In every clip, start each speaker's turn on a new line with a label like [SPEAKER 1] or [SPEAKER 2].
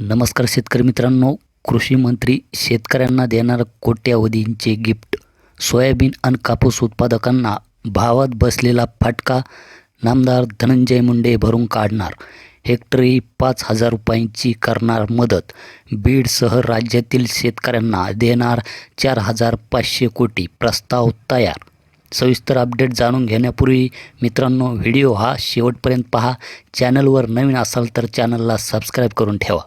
[SPEAKER 1] नमस्कार शेतकरी मित्रांनो कृषी मंत्री शेतकऱ्यांना देणार कोट्यावधींचे गिफ्ट. सोयाबीन आणि कापूस उत्पादकांना भावात बसलेला फटका नामदार धनंजय मुंडे भरून काढणार. हेक्टरी पाच हजार रुपयांची करणार मदत. बीडसह राज्यातील शेतकऱ्यांना देणार चार हजार पाचशे कोटी प्रस्ताव तयार. सविस्तर अपडेट जाणून घेण्यापूर्वी मित्रांनो व्हिडिओ हा शेवटपर्यंत पहा. चॅनलवर नवीन असाल तर चॅनलला सबस्क्राईब करून ठेवा.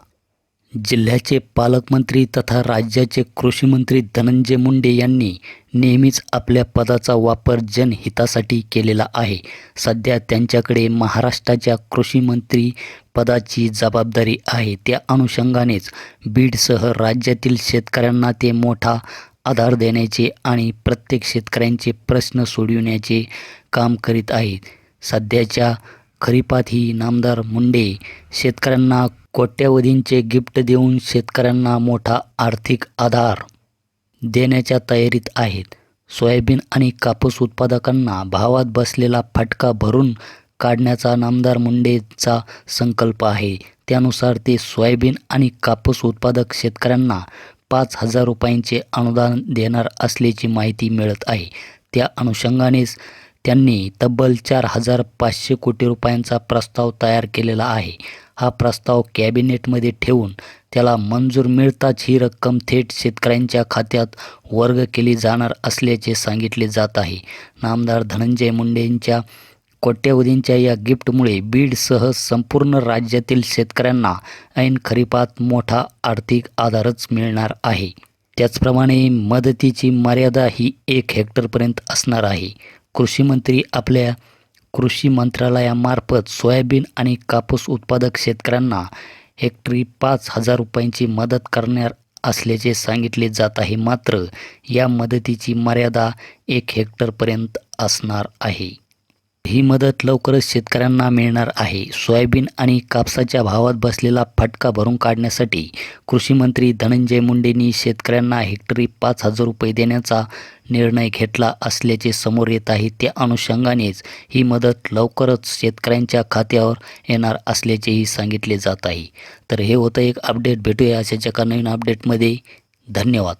[SPEAKER 1] जिल्ह्याचे पालकमंत्री तथा राज्याचे कृषीमंत्री धनंजय मुंडे यांनी नेहमीच आपल्या पदाचा वापर जनहितासाठी केलेला आहे. सध्या त्यांच्याकडे महाराष्ट्राच्या कृषीमंत्री पदाची जबाबदारी आहे. त्या अनुषंगानेच बीडसह राज्यातील शेतकऱ्यांना ते मोठा आधार देण्याचे आणि प्रत्येक शेतकऱ्यांचे प्रश्न सोडविण्याचे काम करीत आहेत. सध्याच्या खरीपातही नामदार मुंडे शेतकऱ्यांना कोट्यवधींचे गिफ्ट देऊन शेतकऱ्यांना मोठा आर्थिक आधार देण्याच्या तयारीत आहेत. सोयाबीन आणि कापूस उत्पादकांना भावात बसलेला फटका भरून काढण्याचा नामदार मुंडेचा संकल्प आहे. त्यानुसार ते सोयाबीन आणि कापूस उत्पादक शेतकऱ्यांना पाच हजार रुपयांचे अनुदान देणार असल्याची माहिती मिळत आहे. त्या अनुषंगानेच त्यांनी तब्बल चार हजार पाचशे कोटी रुपयांचा प्रस्ताव तयार केलेला आहे. हा प्रस्ताव कॅबिनेटमध्ये ठेवून त्याला मंजूर मिळताच ही रक्कम थेट शेतकऱ्यांच्या खात्यात वर्ग केली जाणार असल्याचे सांगितले जात आहे. नामदार धनंजय मुंडेंच्या कोट्यवधींच्या या गिफ्टमुळे बीडसह संपूर्ण राज्यातील शेतकऱ्यांना ऐन खरीपात मोठा आर्थिक आधारच मिळणार आहे. त्याचप्रमाणे मदतीची मर्यादा ही एक हेक्टरपर्यंत असणार आहे. कृषीमंत्री आपल्या कृषी मंत्रालयामार्फत सोयाबीन आणि कापूस उत्पादक शेतकऱ्यांना हेक्टरी पाच हजार रुपयांची मदत करणार असल्याचे सांगितले जात आहे. मात्र या मदतीची मर्यादा एक हेक्टरपर्यंत असणार आहे. ही मदत लवकरच शेतकऱ्यांना मिळणार आहे. सोयाबीन आणि कापसाच्या भावात बसलेला फटका भरून काढण्यासाठी कृषी मंत्री धनंजय मुंडेंनी शेतकऱ्यांना हेक्टरी पाच हजार रुपये देण्याचा निर्णय घेतला असल्याचे समोर येत आहे. त्या अनुषंगानेच ही मदत लवकरच शेतकऱ्यांच्या खात्यावर येणार असल्याचेही सांगितले जात आहे. तर हे होतं एक अपडेट. भेटूया अशाच एका नवीन अपडेटमध्ये. धन्यवाद.